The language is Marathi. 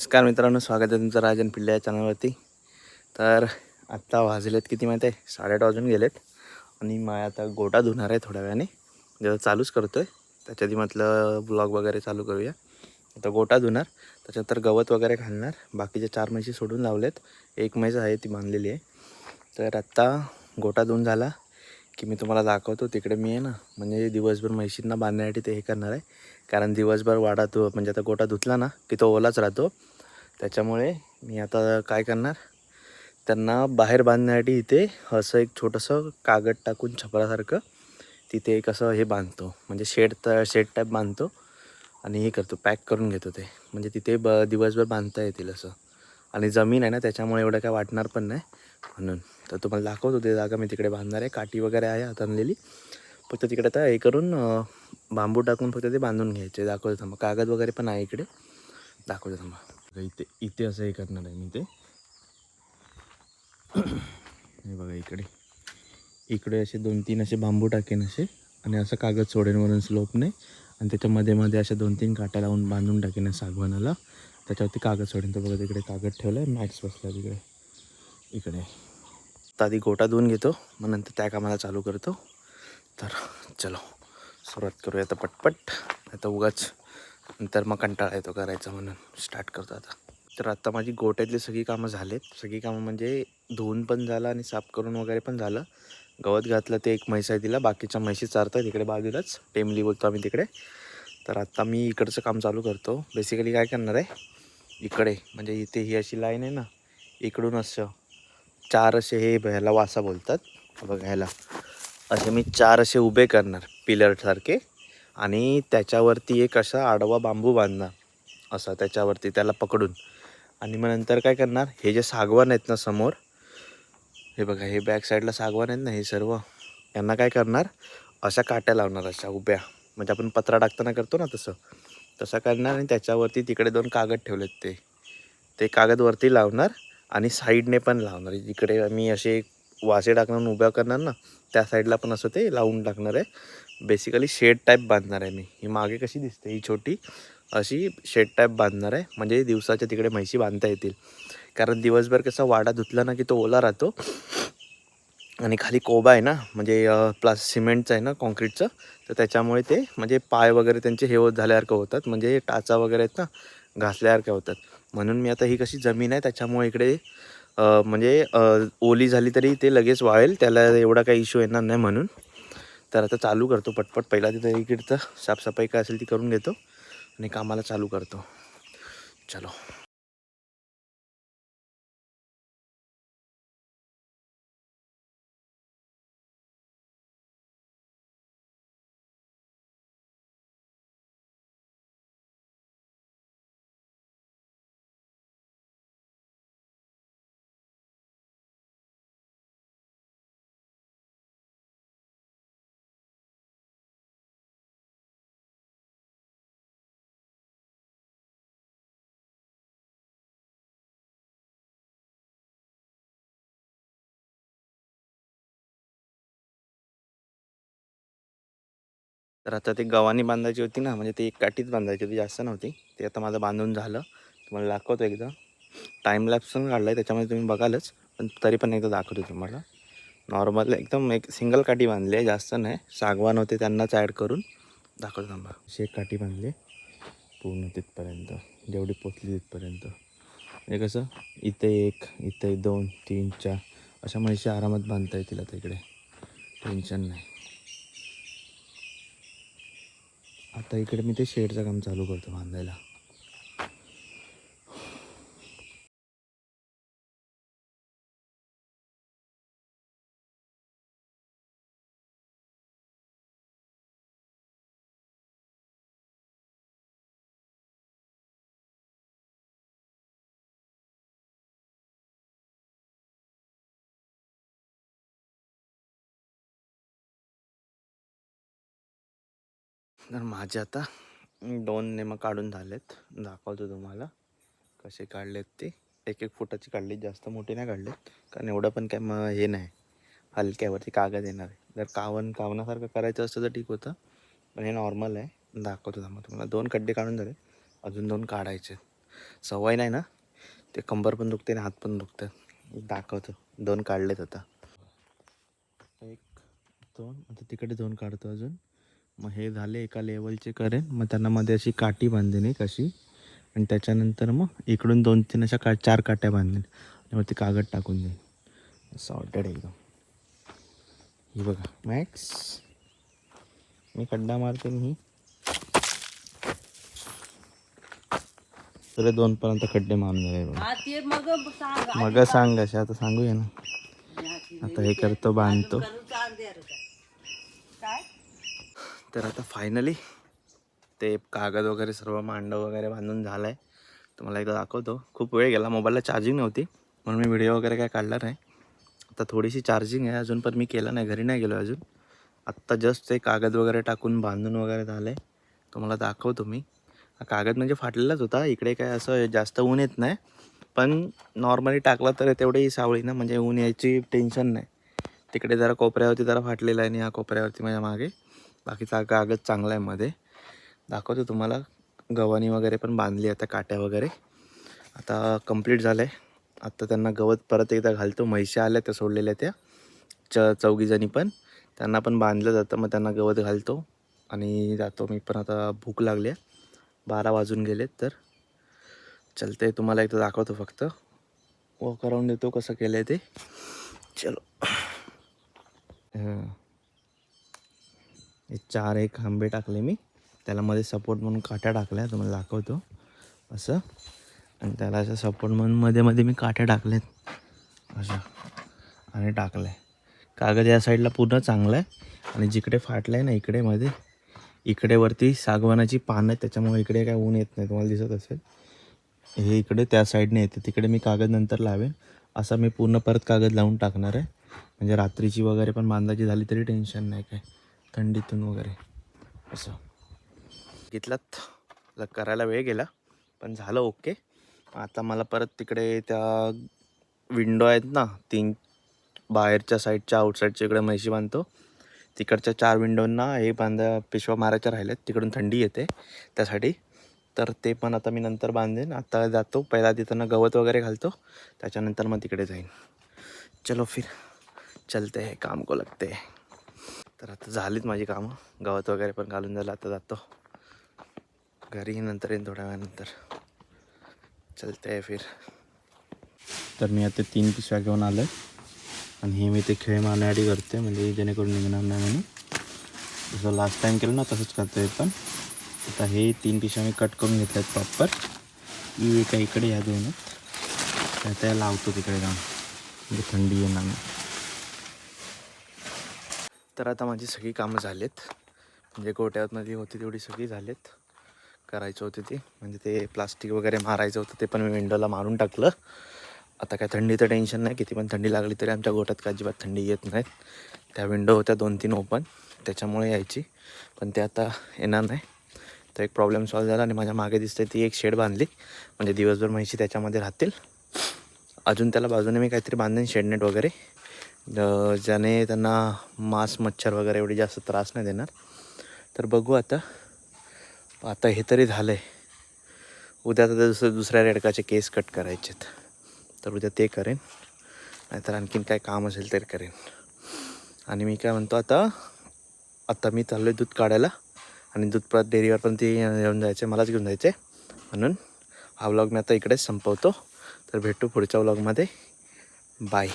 नमस्कार मित्रांनो स्वागत आहे तुमचं राजन पिल्ले या चॅनलवरती. तर आत्ता वाजलेत किती माहीत आहे? साडेआठ वाजून गेलेत. आणि माय आता गोटा धुणार आहे थोड्या वेळाने. जेव्हा चालूच करतो आहे त्याच्या म्हटलं ब्लॉग वगैरे चालू करूया. आता गोटा धुणार त्याच्यानंतर गवत वगैरे घालणार. बाकीचे चार म्हशी सोडून लावलेत. एक म्हैस आहे ती बांधलेली आहे. तर आत्ता गोटा धुवून झाला की मी तुम्हाला दाखवतो. तिकडे मी आहे ना म्हणजे दिवसभर म्हशींना बांधण्यासाठी ते हे करणार आहे. कारण दिवसभर वाडा तो म्हणजे आता गोटा धुतला ना की तो ओलाच राहतो. त्याच्यामुळे मी आता काय करणार? त्यांना बाहेर बांधण्यासाठी इथे असं एक छोटंसं कागद टाकून छपरासारखं तिथे एक असं हे बांधतो. म्हणजे शेड त शेड टाईप बांधतो आणि हे करतो पॅक करून घेतो ते. म्हणजे तिथे ब दिवसभर बांधता येतील असं. आणि जमीन आहे ना त्याच्यामुळे एवढं काय वाटणार पण नाही म्हणून. तर तुम्हाला दाखवतो ते जागा मी तिकडे बांधणार आहे. काठी वगैरे आहे हात फक्त तिकडे आता हे करून बांबू टाकून फक्त ते बांधून घ्यायचे. दाखवतो थांबा. कागद वगैरे पण आहे इकडे. दाखवतो थांबा. इथे इथे असं हे करणार आहे मी ते. हे बघा इकडे. इकडे असे दोन तीन असे बांबू टाकेन असे आणि असं कागद सोडेन वरून स्लोपने. आणि त्याच्यामध्ये मध्ये अशा दोन तीन काट्या लावून बांधून टाकेन सागवानाला. त्याच्यावरती कागद सोडेन. तर बघा तिकडे कागद ठेवला आहे मॅक्स बसला तिकडे. इकडे. तर आधी गोटा धुवून घेतो. मग नंतर त्या कामाला चालू करतो. तर चलो सुरुवात करूया आता पटपट. आता उगाच नंतर मग कंटाळा येतो करायचा म्हणून स्टार्ट करतो आता. तर आत्ता माझी गोट्यातली सगळी कामं झालेत. सगळी कामं म्हणजे धुवून पण झालं आणि साफ करून वगैरे पण झालं. गवत घातलं ते एक म्हैस आहे तिला. बाकीच्या म्हैशी चारतात इकडे बाजूलाच. टेमली बोलतो आम्ही तिकडे. तर आत्ता मी इकडचं काम चालू करतो. बेसिकली काय करणार आहे? इकडे म्हणजे इथे ही अशी लाईन आहे ना इकडून असं चार असे हे ह्याला वासा बोलतात. बघायला. असे मी चार असे उभे करणार पिलरसारखे आणि त्याच्यावरती एक असा आडवा बांबू बांधणार असा त्याच्यावरती त्याला पकडून. आणि मग नंतर काय करणार? हे जे सागवान आहेत ना समोर हे बघा हे बॅक साईडला सागवान आहेत ना हे सर्व यांना काय करणार? अशा काट्या लावणार अशा उभ्या. म्हणजे आपण पत्रा टाकताना करतो ना तसं. तसं करणार आणि त्याच्यावरती तिकडे दोन कागद ठेवलेत ते. ते कागदवरती लावणार आणि साईडने पण लावणार. जिकडे मी असे वासे टाकणार उभ्या करणार ना त्या साईडला पण असं ते लावून टाकणार आहे. बेसिकली शेड टाईप बांधणार आहे मी. ही मागे कशी दिसते? ही छोटी अशी शेड टाईप बांधणार आहे. म्हणजे दिवसाच्या तिकडे म्हैशी बांधता येतील. कारण दिवसभर कसा वाडा धुतला ना की तो ओला राहतो. आणि खाली कोबा आहे ना म्हणजे प्लास सिमेंटचं आहे ना कॉन्क्रीटचं. तर त्याच्यामुळे ते म्हणजे पाय वगैरे त्यांचे हे होत झाल्यासारखं होतात. म्हणजे टाचा वगैरे आहेत ना घासल्यासारख्या होतात. म्हणून मी आता ही कशी जमीन आहे त्याच्यामुळे इकडे म्हणजे ओली झाली तरी ते लगेच वाळेल. त्याला एवढा काही इश्यू येणार नाही म्हणून. तर आता चालू करतो पटपट. पहिला तिथं इकडचं साफसफाई काय असेल ती करून घेतो आणि कामाला चालू करतो. चलो. तर आता ते गव्हाणी बांधायची होती ना म्हणजे ती एक काठीच बांधायची होती जास्त नव्हती. ते आता माझं बांधून झालं. तुम्हाला दाखवतो एकदा. टाईम लॅप्स पण काढला आहे त्याच्यामध्ये तुम्ही बघालच. पण तरी पण एकदा दाखवतो तुम्हाला. नॉर्मल एकदम एक सिंगल काठी बांधली आहे जास्त नाही. सागवान होते त्यांनाच ॲड करून. दाखवतो थांबा अशी एक काठी बांधली आहे. पूर्ण तिथपर्यंत. जेवढी पोचली तिथपर्यंत. म्हणजे कसं? इथे एक इथे दोन तीन चार. अशा म्हशी आरामात बांधता येतील आता इकडे. टेन्शन नाही. आता इकडे मी ते शेडचं काम चालू करतो बांधायला. तर माझे आता दोन नेमं काढून झालेत. दाखवतो तुम्हाला कसे काढलेत ते. एक एक फुटाची काढली जास्त मोठी नाही काढलीत कारण एवढं पण काय मग हे नाही. हलक्यावरती कागद येणार आहे. जर कावन कावनासारखं करायचं असतं तर ठीक होतं पण हे नॉर्मल आहे. दाखवतो मग तुम्हाला. दोन खड्डे काढून झाले अजून दोन काढायचे सवय नाही ना? ते कंबर पण दुखते आणि हात पण दुखतात दाखवतो. दोन काढलेत आता. एक दोन. आता तिकडे दोन काढतो अजून. मग हे झाले एका लेवलचे करेन. मग त्यांना मध्ये अशी काठी बांधेन एक अशी. आणि त्याच्यानंतर मग इकडून दोन तीन अशा का चार काट्या बांधेन. आणि मग ते कागद टाकून देईन. सॉर्टेड एकदम. ही बघा. मॅक्स मी खड्डा मारते ही. तर दोन पर्यंत खड्डे मारून झाले बघा. ते मग सांग. असे आता सांगूया ना. आता हे करतो बांधतो करून सांग दे रे काय तर आता फायनली ते कागद वगैरे सर्व मांडव वगैरे बांधून झालं आहे तुम्हाला एकदा दाखवतो. खूप वेळ गेला. मोबाईलला चार्जिंग नव्हती. म्हणून मी व्हिडिओ वगैरे काय काढला नाही. आता थोडीशी चार्जिंग आहे अजून पण मी केलं नाही. घरी नाही गेलो अजून. आत्ता जस्ट ते कागद वगैरे टाकून बांधून वगैरे झालं आहे तुम्हाला दाखवतो मी. कागद म्हणजे फाटलेलाच होता. इकडे काय असं जास्त ऊन येत नाही. पण नॉर्मली टाकला तर तेवढी सावळी ना. म्हणजे ऊन यायची टेन्शन नाही. तिकडे जरा कोपऱ्यावरती जरा फाटलेला आहे आणि या कोपऱ्यावरती माझ्या मागे. बाकीचा कागद चांगला आहे मध्ये. दाखवतो तुम्हाला. गव्हाणी वगैरे पण बांधली आता काट्या वगैरे. आता कंप्लीट झालं आहे आत्ता त्यांना गवत परत एकदा घालतो. म्हैशा आल्या त्या सोडलेल्या त्या. च चौघीजणी पण. त्यांना पण बांधलं जातं. मग त्यांना गवत घालतो. आणि जातो मी पण. आता भूक लागली आहे. बारा वाजून गेलेत तर. चलते तुम्हाला एकदा दाखवतो फक्त. वॉक अराऊंड देतो कसं केलं आहे ते. चलो. हां. हे चार एक आंबे टाकले मी. त्याला मध्ये सपोर्ट म्हणून काट्या टाकल्या तुम्हाला दाखवतो. असं. आणि त्याला असं सपोर्ट म्हणून मध्ये मध्ये मी काट्या टाकल्यात. अशा आणि टाकलं आहे कागद या साईडला पूर्ण चांगला आहे. आणि जिकडे फाटलं आहे ना इकडे मध्ये इकडे वरती सागवानाची पानं आहेत त्याच्यामुळे इकडे काय ऊन येत नाही. तुम्हाला दिसत असेल. हे इकडे त्या साईडने येते. तिकडे मी कागद नंतर लावेन. असा मी पूर्ण परत कागद लावून टाकणार आहे. म्हणजे रात्रीची वगैरे पण बांधायची झाली तरी टेन्शन नाही काय. थंडीतून वगैरे. असं. घेतलात. करायला वेळ गेला पण झालं ओके. आता मला परत तिकडे त्या विंडो आहेत ना तीन बाहेरच्या साईडच्या आउटसाईडच्या इकडे म्हैशी बांधतो. तिकडच्या चार विंडोंना हे बांधा पिशवा मारायच्या राहिल्यात तिकडून थंडी येते त्यासाठी. तर ते पण आता मी नंतर बांधेन. आता जातो पहिला तिथं गवत वगैरे घालतो त्याच्यानंतर मग तिकडे जाईन. चलो फिर. चलते है काम को लगते. है तर आता झालीत माझी कामं. गवत वगैरे पण घालून झालं आता जातो. घरी नंतर येईन थोड्या वेळानंतर. चलते आहे फिर. तर मी आता तीन पिशव्या घेऊन आलो आहे आणि हे मी ते खेळ मारण्यासाठी करते म्हणजे जेणेकरून निघणार नाही म्हणून. जसं लास्ट टाईम केलं ना तसंच करतो पण. आता हे तीन पिशव्या मी कट करून घेतल्या आहेत प्रॉपर ही एका इकडे ह्या दोन आता त्या लावतो तिकडे जाऊन. म्हणजे थंडी येणार नाही. तर आता माझी सगळी कामं झालेत. म्हणजे गोट्यामध्ये होती तेवढी सगळी झालेत. करायचं होती ती. म्हणजे ते प्लास्टिक वगैरे मारायचं होतं ते पण मी विंडोला मारून टाकलं. आता काय थंडीचं टेन्शन नाही किती पण थंडी लागली तरी आमच्या गोट्यात काय अजिबात थंडी येत नाहीत त्या विंडो होत्या दोन तीन ओपन त्याच्यामुळे यायची. पण ते आता येणार नाही. तर एक प्रॉब्लेम सॉल्व झाला आणि माझ्या मागे दिसते ती एक शेड बांधली. म्हणजे दिवसभर म्हैशी त्याच्यामध्ये राहतील. अजून त्याला बाजूने मी काहीतरी बांधेन शेडनेट वगैरे. ज्याने त्यांना मांस मच्छर वगैरे एवढी जास्त त्रास नाही देणार. तर बघू आता. आता हे तरी झालं आहे उद्या आता दुसरं दुसऱ्या रेडकाचे केस कट करायचेत. तर उद्या ते करेन. नाहीतर आणखीन काय काम असेल तर करेन. आणि मी काय म्हणतो आता आता मी चाललो आहे दूध काढायला. आणि दूध परत डेअरीवर पण ती येऊन जायचं आहे मलाच घेऊन जायचं आहे म्हणून हा व्लॉग मी आता इकडेच संपवतो. तर भेटू पुढच्या व्लॉगमध्ये बाय